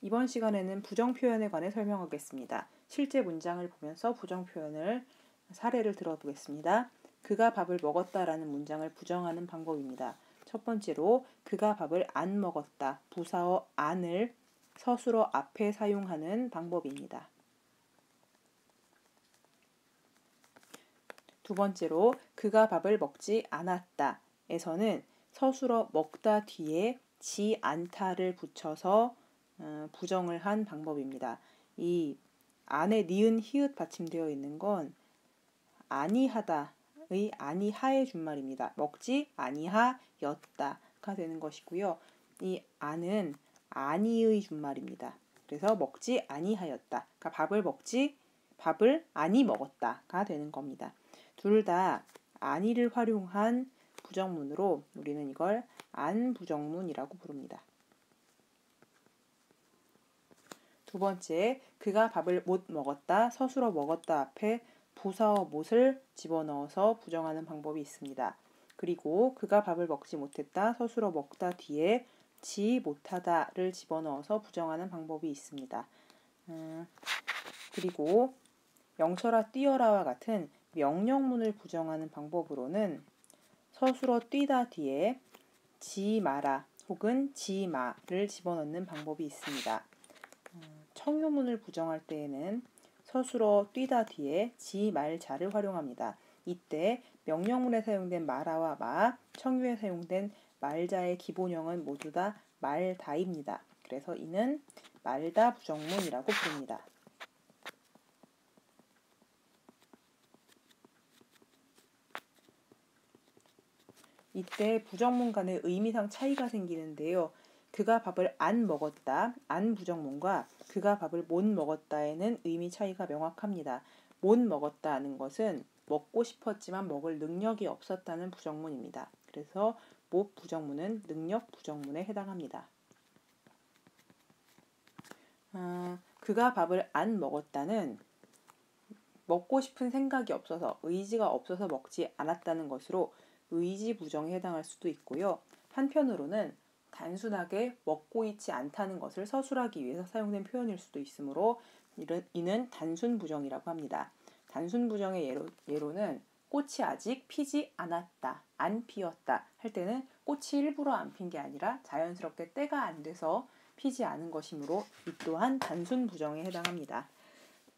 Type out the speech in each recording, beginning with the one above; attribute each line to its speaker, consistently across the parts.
Speaker 1: 이번 시간에는 부정 표현에 관해 설명하겠습니다. 실제 문장을 보면서 부정 표현을 사례를 들어보겠습니다. 그가 밥을 먹었다라는 문장을 부정하는 방법입니다. 첫 번째로 그가 밥을 안 먹었다. 부사어 안을 서술어 앞에 사용하는 방법입니다. 두 번째로 그가 밥을 먹지 않았다. 에서는 서술어 먹다 뒤에 지 않다를 붙여서 어, 부정을 한 방법입니다. 이 안에 니은 히읗 받침되어 있는 건 아니하다의 아니하의 준말입니다. 먹지 아니하였다가 되는 것이고요. 이 안은 아니의 준말입니다. 그래서 먹지 아니하였다. 그러니까 밥을 먹지 밥을 아니 먹었다가 되는 겁니다. 둘 다 아니를 활용한 부정문으로 우리는 이걸 안 부정문이라고 부릅니다. 두 번째, 그가 밥을 못 먹었다, 서술어 먹었다 앞에 부사어 못을 집어넣어서 부정하는 방법이 있습니다. 그리고 그가 밥을 먹지 못했다, 서술어 먹다 뒤에 지 못하다를 집어넣어서 부정하는 방법이 있습니다. 음, 그리고 영철아 뛰어라와 같은 명령문을 부정하는 방법으로는 서술어 뛰다 뒤에 지 마라 혹은 지 마를 집어넣는 방법이 있습니다. 청유문을 부정할 때에는 서술어 뛰다 뒤에 지 말 자를 활용합니다. 이때 명령문에 사용된 마라와 마, 청유에 사용된 말자의 기본형은 모두 다 말다입니다. 그래서 이는 말다 부정문이라고 부릅니다. 이때 부정문 간의 의미상 차이가 생기는데요. 그가 밥을 안 먹었다, 안 부정문과 그가 밥을 못 먹었다에는 의미 차이가 명확합니다. 못 먹었다는 것은 먹고 싶었지만 먹을 능력이 없었다는 부정문입니다. 그래서 못 부정문은 능력 부정문에 해당합니다. 아, 그가 밥을 안 먹었다는 먹고 싶은 생각이 없어서 의지가 없어서 먹지 않았다는 것으로 의지 부정에 해당할 수도 있고요. 한편으로는 단순하게 먹고 있지 않다는 것을 서술하기 위해서 사용된 표현일 수도 있으므로 이는 단순 부정이라고 합니다. 단순 부정의 예로, 예로는 꽃이 아직 피지 않았다, 안 피었다 할 때는 꽃이 일부러 안 핀 게 아니라 자연스럽게 때가 안 돼서 피지 않은 것이므로 이 또한 단순 부정에 해당합니다.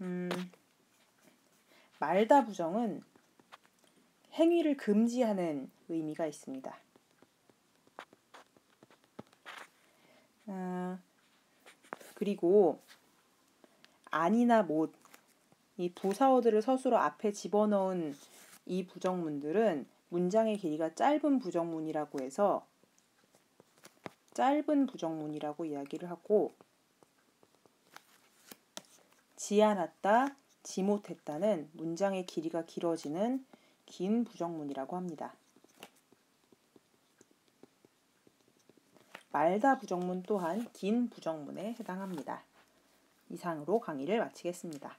Speaker 1: 음, 말다 부정은 행위를 금지하는 의미가 있습니다. 어, 그리고 아니나 못, 이 부사어들을 서술어 앞에 집어넣은 이 부정문들은 문장의 길이가 짧은 부정문이라고 해서 짧은 부정문이라고 이야기를 하고 지않았다, 지못했다는 문장의 길이가 길어지는 긴 부정문이라고 합니다. 말다 부정문 또한 긴 부정문에 해당합니다. 이상으로 강의를 마치겠습니다.